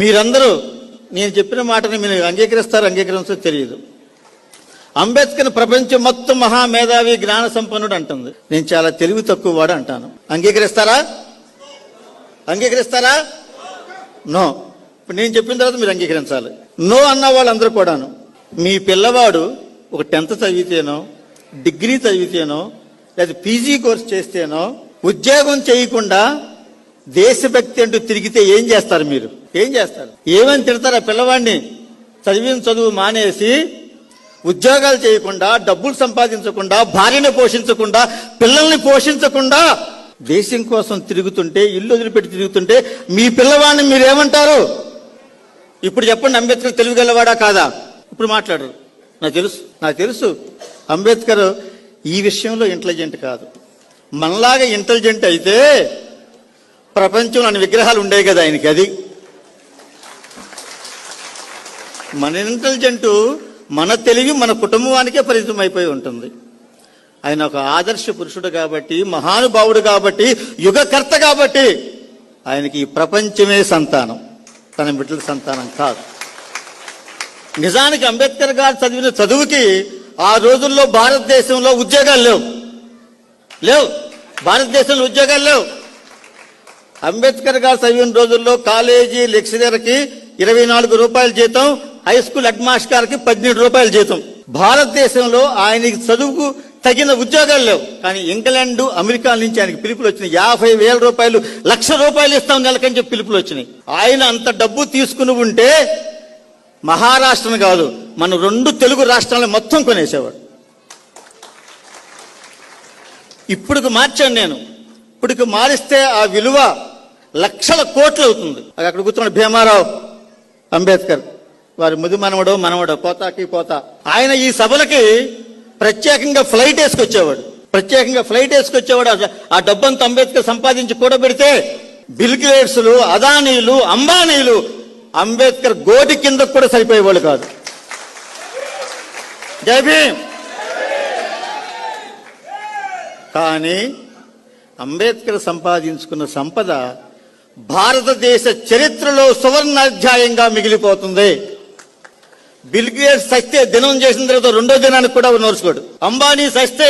మీరందరూ నేను చెప్పిన మాటని మీరు అంగీకరిస్తారు అంగీకరించో తెలియదు. అంబేద్కర్ ప్రపంచం మొత్తం మహామేధావి జ్ఞాన సంపన్నుడు అంటుంది. నేను చాలా తెలివి తక్కువ వాడు అంటాను. అంగీకరిస్తారా? అంగీకరిస్తారా? నో. ఇప్పుడు నేను చెప్పిన తర్వాత మీరు అంగీకరించాలి. నో అన్న వాళ్ళందరూ కూడాను. మీ పిల్లవాడు ఒక టెన్త్ చదివితేనో డిగ్రీ చదివితేనో లేదా పీజీ కోర్స్ చేస్తేనో ఉద్యోగం చేయకుండా దేశభక్తి అంటూ తిరిగితే ఏం చేస్తారు మీరు? ఏం చేస్తారు? ఏమని తిడతారా పిల్లవాడిని? చదివిన చదువు మానేసి ఉద్యోగాలు చేయకుండా డబ్బులు సంపాదించకుండా భార్యను పోషించకుండా పిల్లల్ని పోషించకుండా దేశం కోసం తిరుగుతుంటే ఇల్లు వదిలిపెట్టి తిరుగుతుంటే మీ పిల్లవాడిని మీరేమంటారు? ఇప్పుడు చెప్పండి అంబేద్కర్ తెలివిగలవాడా కాదా? ఇప్పుడు మాట్లాడరు నాకు తెలుసు. నాకు తెలుసు. అంబేద్కర్ ఈ విషయంలో ఇంటెలిజెంట్ కాదు. మనలాగా ఇంటెలిజెంట్ అయితే ప్రపంచంలో అన్ని విగ్రహాలు ఉండేవి కదా ఆయనకి అది. మన ఇంటెలిజెంట్ మన తెలివి మన కుటుంబానికే పరిమితం అయిపోయి ఉంటుంది. ఆయన ఒక ఆదర్శ పురుషుడు కాబట్టి మహానుభావుడు కాబట్టి యుగకర్త కాబట్టి ఆయనకి ఈ ప్రపంచమే సంతానం. తన బిడ్డల సంతానం కాదు. నిజానికి అంబేద్కర్ గారు చదివిన చదువుకి ఆ రోజుల్లో భారతదేశంలో ఉద్యోగాలు లేవు. లేవు. భారతదేశంలో ఉద్యోగాలు లేవు. అంబేద్కర్ గారు చదివిన రోజుల్లో కాలేజీ లెక్చరర్కి ఇరవై నాలుగు రూపాయల జీతం హై స్కూల్ హెడ్ మాస్టర్ పద్దెనిమిది రూపాయల జీతం. భారతదేశంలో ఆయనకి చదువుకు తగిన ఉద్యోగాలు లేవు. కానీ ఇంగ్లాండ్ అమెరికా నుంచి ఆయనకి పిలుపులు వచ్చినాయి. యాభై వేల రూపాయలు లక్ష రూపాయలు ఇస్తాం నెలకని చెప్పి పిలుపులు వచ్చినాయి. ఆయన అంత డబ్బు తీసుకుని ఉంటే మహారాష్ట్రను కాదు మన రెండు తెలుగు రాష్ట్రాలను మొత్తం కొనేసేవాడు. ఇప్పుడుకు మార్చాను నేను. ఇప్పుడుకు మారిస్తే ఆ విలువ లక్షల కోట్లు అవుతుంది. అది అక్కడ కూర్చున్నాడు భీమారావు అంబేద్కర్. వారి ముది మనవడో మనవడో పోతాకి పోతా. ఆయన ఈ సభలకి ప్రత్యేకంగా ఫ్లైట్ వేసుకొచ్చేవాడు. ప్రత్యేకంగా ఫ్లైట్ వేసుకొచ్చేవాడు. ఆ- ఆ డబ్బంతా అంబేద్కర్ సంపాదించి కూడబెడితే బిల్ గేట్స్లు అదానీలు అంబానీలు అంబేద్కర్ గోటి కింద కూడా సరిపోయేవాళ్ళు కాదు. జై భీమ్! కానీ అంబేద్కర్ సంపాదించుకున్న సంపద భారతదేశ చరిత్రలో సువర్ణాధ్యాయంగా మిగిలిపోతుంది. బిల్ గేట్స్ సస్తే దినం చేసిన తర్వాత రెండో దినానికి కూడా నోర్చుకోడు. అంబానీ సస్తే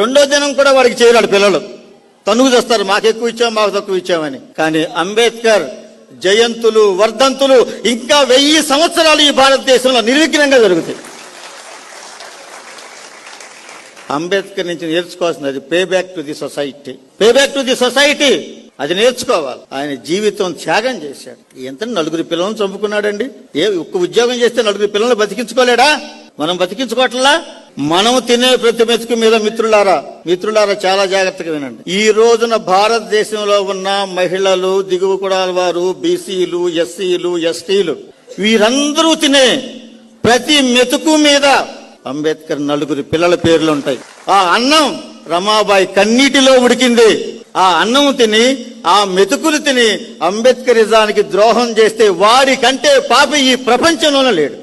రెండో దినం కూడా వాడికి చేయరాడు పిల్లలు. తనుగు చేస్తారు మాకు ఎక్కువ ఇచ్చాం మాకు తక్కువ ఇచ్చామని. కానీ అంబేద్కర్ జయంతులు వర్ధంతులు ఇంకా వెయ్యి సంవత్సరాలు ఈ భారతదేశంలో నిర్విఘ్నంగా జరుగుతాయి. అంబేద్కర్ నుంచి నేర్చుకోవాల్సింది అది pay back to the society pay back to the society అది నేర్చుకోవాలి. ఆయన జీవితం త్యాగం చేశాడు. ఎంత నలుగురు పిల్లలను చంపుకున్నాడండి. ఏ ఒక్క ఉద్యోగం చేస్తే నలుగురు పిల్లలను బతికించుకోలేడా? మనం బతికించుకోవట్లా? మనం తినే ప్రతి మెతుకు మీద మిత్రులారా మిత్రులారా చాలా జాగ్రత్తగా వినండి. ఈ రోజున భారతదేశంలో ఉన్న మహిళలు దిగువ కులాల వారు బీసీలు ఎస్సీలు ఎస్టీలు వీరందరూ తినే ప్రతి మెతుకు మీద అంబేద్కర్ నలుగురి పిల్లల పేర్లు ఉంటాయి. ఆ అన్నం రమాబాయి కన్నీటిలో ఉడికింది. ఆ అన్నం తిని ఆ మెతుకులు తిని అంబేద్కరిజానికి ద్రోహం చేస్తే వాడి కంటే పాపి ఈ ప్రపంచంలోనే లేడు.